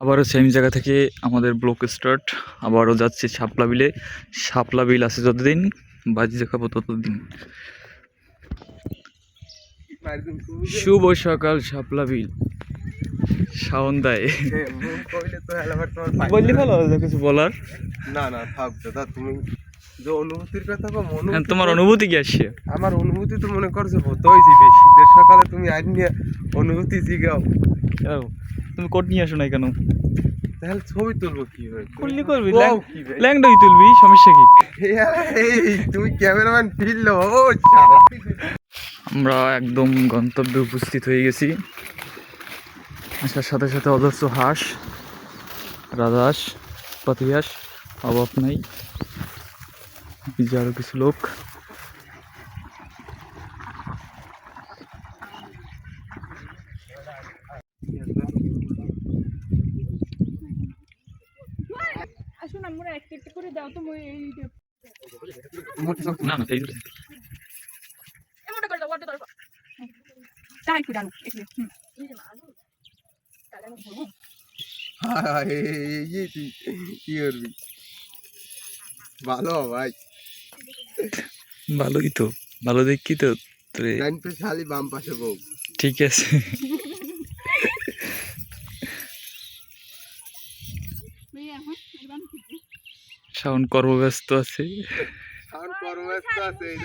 আবারও সেম জায়গা থেকে আমাদের ব্লক স্টার্ট আবারও যাচ্ছে শাপলা বিলে শাপলা বিল আছে যতদিন বাজি দেখাবো ততদিন। শুভ সকাল শাপলা বিল শাওন দেয় বললি ভালো কিছু বলার? না না থাক দাদা তুমি যে অনুভূতির কথা কম হ্যাঁ অনুভূতি তোমার অনুভূতি কি আসছে? আমার অনুভূতি তো মনে করছ হতোই যাবে শীতের সকালে তুমি আজ নিয়ে অনুভূতি জিগাও? তুমি কোট নিয়ে আসো না কেন? তাহলে ছবি তুলবো কি করলি করবি? ল্যাংডাই তুলবি সমস্যা কি? তুমি ক্যামেরাম্যান ফিরলো ও আমরা একদম গন্তব্যে উপস্থিত হয়ে গেছি। আসার সাথে সাথে অজস্র হাঁস রাজহাঁস পাতিহাঁস অভাব নাই। এই যে আরও কিছু লোক আসুন আমরা একটা একটা করে দাও তো মই এই না না এই এমনটা করে দাও ওটা দাও। তাই কি দাও এখানে হুম। হায়, এই যে কি করবি? ভালো ভাই। ভালোই তো ভালো দেখি তো তোরে। ডাইন পাশে খালি বাম পাশে বউ। ঠিক আছে। শাওন কর্মব্যস্ত আছে। কর্মব্যস্ত আছে এই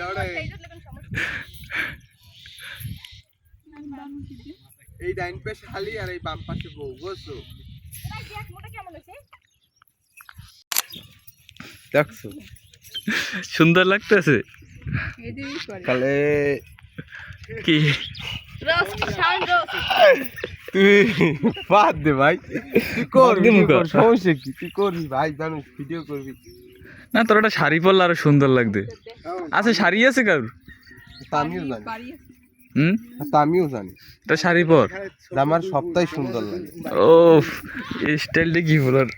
এই ডাইন পাশে খালি আর এই বাম পাশে বউ বুঝছ? দেখছ? সুন্দর লাগতেছে? কি? Roast sound roast. তুই বাদ দে ভাই। তুই কর বাদ দে video মুখা। কর, সমস্যা কি? তুই করবি ভাই? জানিস ভিডিও করবি। না তোর একটা শাড়ি পরলে আরও সুন্দর লাগবে। আচ্ছা শাড়ি আছে কারোর? তা আমিও জানি হুম? তা আমিও জানি তা শাড়ি পর। আমার সবটাই সুন্দর লাগে। ও এই স্টাইলটা কি বলার?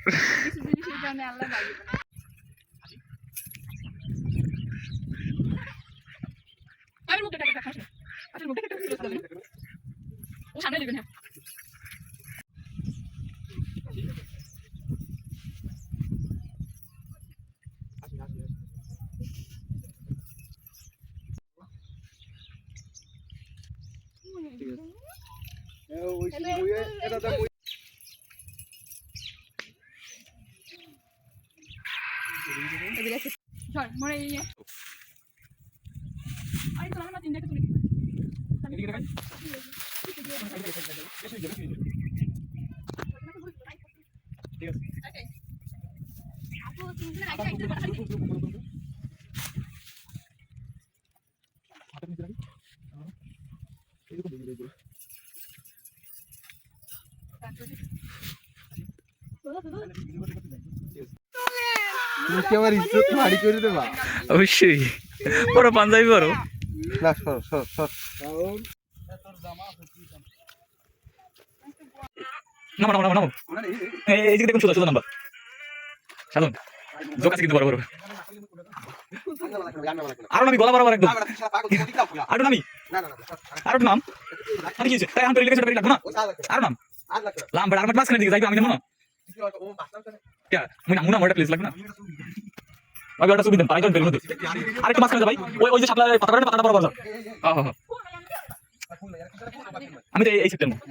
মুখটা খাস আচ্ছা মুখটা ও সামনে দিবেন হ্যাঁ মরে এই আরে তো আমার তিনটা তুমি তুমি কি আমার ইজ্জত মারি করে দেবা। অবশ্যই। পরো পাঞ্জাবি পরো। না সর সর সর। নামো নামো নামো নামো। এই এই দিকে দেখুন সোজা সোজা নাম্বার। সাধন। জোক আছে কিন্তু বড় বড়। আরও নামি গলা বরাবর একদম। আরও নামি। আরও নাম। আমি কি হয়েছে? তাই লাগবো না? আরও নাম। লাম বড় আর মাছ খানে দিকে যাইবে, আমি জানো না? মুনা মুনা মোটা প্লিজ লাগবে না? আমি ওটা সুবিধা পাই তো বের মধ্যে আরেকটু মাছ খানে ভাই, ওই ওই যে সাপলা পাতা করে পাতা বরাবর যাও। আমি এই- সেপ্টেম্বর ভাই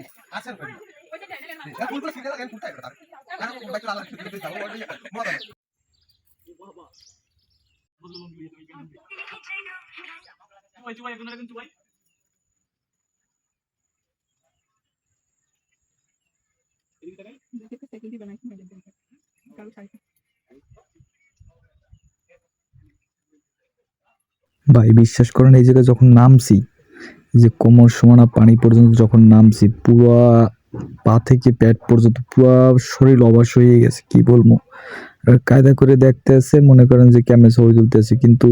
বিশ্বাস করেন, এই জায়গায় যখন নামছি যে কোমর সমানা পানি পর্যন্ত যখন নামছি, পুরা পা থেকে পেট পর্যন্ত পুরা শরীর অবাস হয়ে গেছে, কি বলব? কায়দা করে দেখতে আছে, মনে করেন যে কেমনে ছবি তুলতে আছে, কিন্তু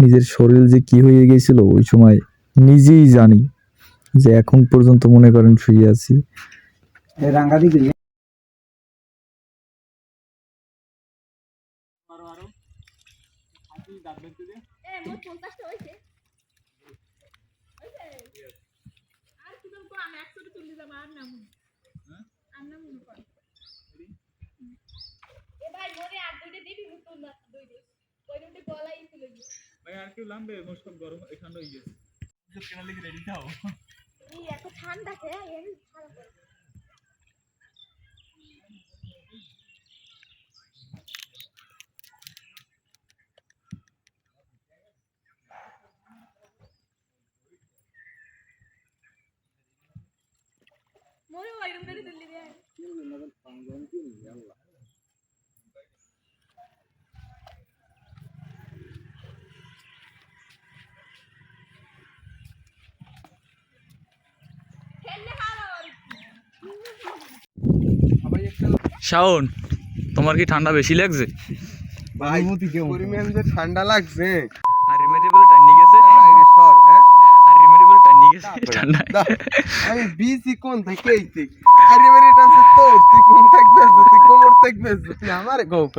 নিজের শরীর যে কি হয়ে গেছিল, ওই সময় নিজেই জানি যে এখন পর্যন্ত মনে করেন শুয়ে আছি। রাঙ্গাদিগিরি ভাই আর কি লাম্বে মুশকিল গরম এখানে ইয়ে কেনালে কি রেডি থাও এই এত ঠান্ডা খেয়ে এই ঠান্ডা। করে দিল্লি কি। শাওন তোমার কি ঠান্ডা বেশি লাগছে? ভাই পরিমাণ যে ঠান্ডা লাগছে আর রিমেডিবল টাইনি গেছে বাইরে সর হ্যাঁ আর রিমেডিবল টাইনি গেছে ঠান্ডা দা, আমি বিজি কোন থেকে এইতে আরে মেরে টানছে তোর তুই কোন থাকবে তুই কোমর থাকবে তুই আমার গো ক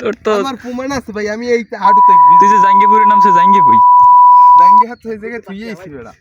তোর তো আমার প্রমাণ আছে ভাই আমি এইতে হাঁটু থাকবি তুই যে জাঙ্গিপুরের নাম সে জাঙ্গি কই জাঙ্গি হাত হয়ে জায়গায় তুই এইছি বেড়া